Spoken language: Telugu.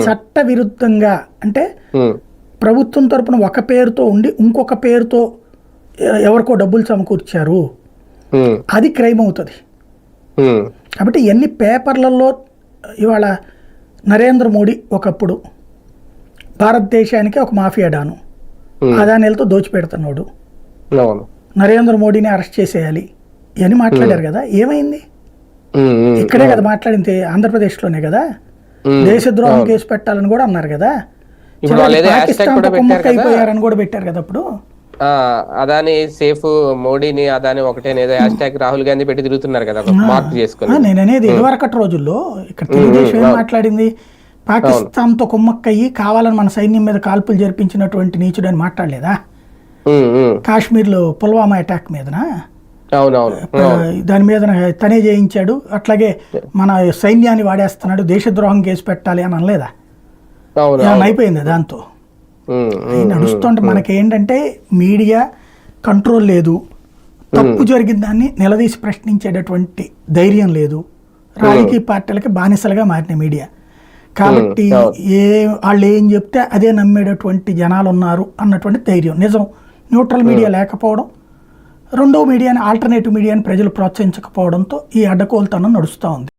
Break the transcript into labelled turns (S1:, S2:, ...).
S1: చట్ట విరుద్ధంగా అంటే ప్రభుత్వం తరపున ఒక పేరుతో ఉండి ఇంకొక పేరుతో ఎవరికో డబ్బులు సమకూర్చారు. అది క్రైమ్ అవుతుంది కాబట్టి ఎన్ని పేపర్లలో ఇవాళ నరేంద్ర మోడీ ఒకప్పుడు భారతదేశానికి ఒక మాఫియా డాను అదానిలతో దోచిపెడుతున్నాడు. నరేంద్ర మోడీని అరెస్ట్ చేసేయాలి అని మాట్లాడారు కదా? ఏమైంది? ఇక్కడే కదా మాట్లాడింది ఆంధ్రప్రదేశ్లోనే కదా? దేశద్రోహం కేసు పెట్టాలని కూడా అన్నారు కదా. అయిపోయారని కూడా పెట్టారు కదా అప్పుడు.
S2: ఆ, అదాని సేఫ్ మోడీని అదాని ఒకటే ఏదో హ్యాష్ ట్యాగ్ రాహుల్ గాంధీ పెట్టి తిరుగుతున్నారు కదా మార్క్ చేసుకుని.
S1: ఆ, నేను అనేది ఇదివరకటి రోజుల్లో ఇక్కడ తెలుగుదేశం ఏం మాట్లాడింది? పాకిస్తాన్తో కుమ్మక్కయ్యి కావాలని మన సైన్యం మీద కాల్పులు జరిపించినటువంటి నీచుడు అని మాట్లాడలేదా? కాశ్మీర్లో పుల్వామా అటాక్ మీదన? దాని మీద తనే చేయించాడు అట్లాగే మన సైన్యాన్ని వాడేస్తున్నాడు. దేశద్రోహం కేసు పెట్టాలి అని అనలేదా? అయిపోయింది దాంతో? నడుస్తుంటే మనకి ఏంటంటే మీడియా కంట్రోల్ లేదు. తప్పు జరిగిన దాన్ని నిలదీసి ప్రశ్నించేటటువంటి ధైర్యం లేదు. రాజకీయ పార్టీలకి బానిసలుగా మారిన మీడియా. కాబట్టి ఏ వాళ్ళు ఏం చెప్తే అదే నమ్మేటటువంటి జనాలు ఉన్నారు అన్నటువంటి ధైర్యం. నిజం. న్యూట్రల్ మీడియా లేకపోవడం రెండో మీడియాని ఆల్టర్నేటివ్ మీడియాని ప్రజలు ప్రోత్సహించకపోవడంతో ఈ అడ్డకోలుతనం నడుస్తూ ఉంది.